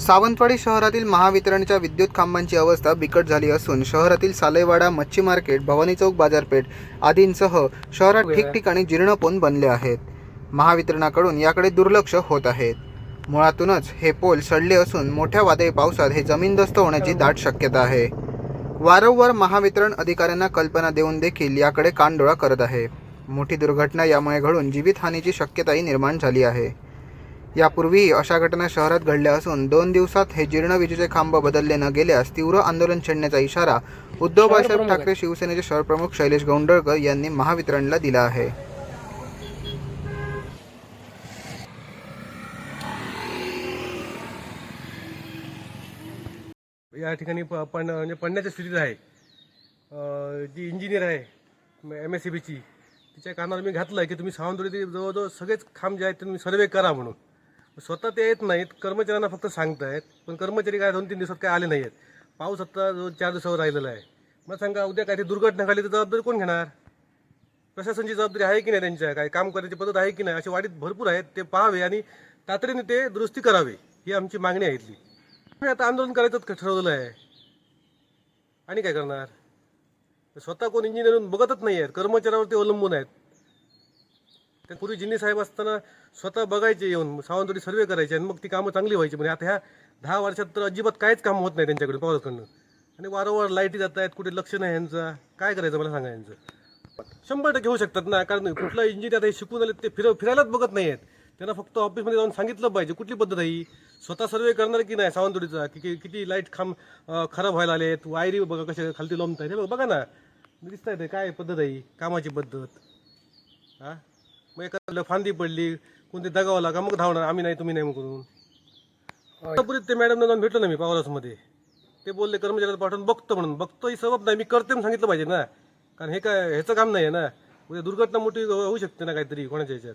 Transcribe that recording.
सावंतवाडी शहरातील महावितरणच्या विद्युत खांबांची अवस्था बिकट झाली असून शहरातील सालेवाडा मच्छी मार्केट भवानी चौक बाजारपेठ आदींसह शहरात ठिकठिकाणी जीर्णपोन बनले आहेत. महावितरणाकडून याकडे दुर्लक्ष होत आहेत मुळातूनच हे पोल सडले असून मोठ्या वादळी पावसात हे जमीनदस्त होण्याची दाट शक्यता आहे. वारंवार महावितरण अधिकाऱ्यांना कल्पना देऊन देखील याकडे कानडोळा करत आहे. मोठी दुर्घटना यामुळे घडून जीवितहानीची शक्यताही निर्माण झाली आहे. यापूर्वीही अशा घटना शहरात घडल्या असून दोन दिवसात हे जीर्ण विजेचे खांब बदलले न गेल्यास तीव्र आंदोलन छेडण्याचा इशारा उद्धव बाळासाहेब ठाकरे शिवसेनेचे शहरप्रमुख शैलेश गौंडळकर यांनी महावितरणला दिला आहे. या ठिकाणी प- पण म्हणजे पडण्याच्या स्थितीत आहे अं, जी इंजिनियर आहे एम एस सी बीची तिच्या कानावर मी घातलं की तुम्ही सावंतवाडी जवळजवळ सगळेच खांब जे आहेत ते तुम्ही सर्वे करा म्हणून. स्वतः ते येत नाहीत. कर्मचाऱ्यांना फक्त सांगतायत. पण कर्मचारी काय दोन तीन दिवसात काय आले नाही आहेत पाऊस आत्ता दोन चार दिवसावर राहिलेला आहे. मग सांगा उद्या काय ती दुर्घटना घडली तर जबाबदारी कोण घेणार? प्रशासनाची जबाबदारी आहे की नाही त्यांच्या? काय काम करायची पद्धत आहे की नाही? अशी वाढीत भरपूर आहेत. ते पाहावे आणि तातडीने ते दुरुस्ती करावे ही आमची मागणी आहे इथली. मी आता आंदोलन करायचंच ठरवलं आहे. आणि काय करणार? स्वतः कोण इंजिनिअर बघतच नाही आहेत कर्मचाऱ्यावरती अवलंबून आहेत. त्या पूर्वी साहेब असताना स्वतः बघायचे येऊन सावंतवाडी सर्वे करायचे आणि मग ती कामं चांगली व्हायची. म्हणजे आता ह्या दहा वर्षात तर अजिबात काहीच काम होत नाही त्यांच्याकडून पवारकडनं. आणि वारंवार लाईटी जात आहेत कुठे लक्ष नाही यांचं. काय करायचं मला सांगा यांचं. शंभर टक्के होऊ शकतात ना कारण कुठला इंजिनियर आता हे शिकून आले ते फिर फिरायलाच बघत नाही आहेत त्यांना फक्त ऑफिसमध्ये जाऊन सांगितलं पाहिजे कुठली पद्धत आहे ही? स्वतः सर्वे करणार की नाही सावंतवाडीचा? की किती लाइट खांब खराब व्हायला आलेत? वायरी बघा कशा खालती लोंबत आहेत हे बघा ना. दिसत आहे काय पद्धत आहे कामाची पद्धत. हां मग एखाद्याला फांदी पडली कोणती दगावला का मग धावणार. आम्ही नाही तुम्ही नाही मग करून. पुरीत ते मॅडमला जाऊन भेटलो ना मी पावलासमध्ये. ते बोलले कर्मचाऱ्याला पाठवून बघतो म्हणून. बघतो ही सबब नाही मी करते म्हणून सांगितलं पाहिजे ना. कारण हे काय ह्याचं काम नाही आहे ना. उद्या दुर्घटना मोठी होऊ शकते ना काहीतरी कोणाच्या ह्याच्यात.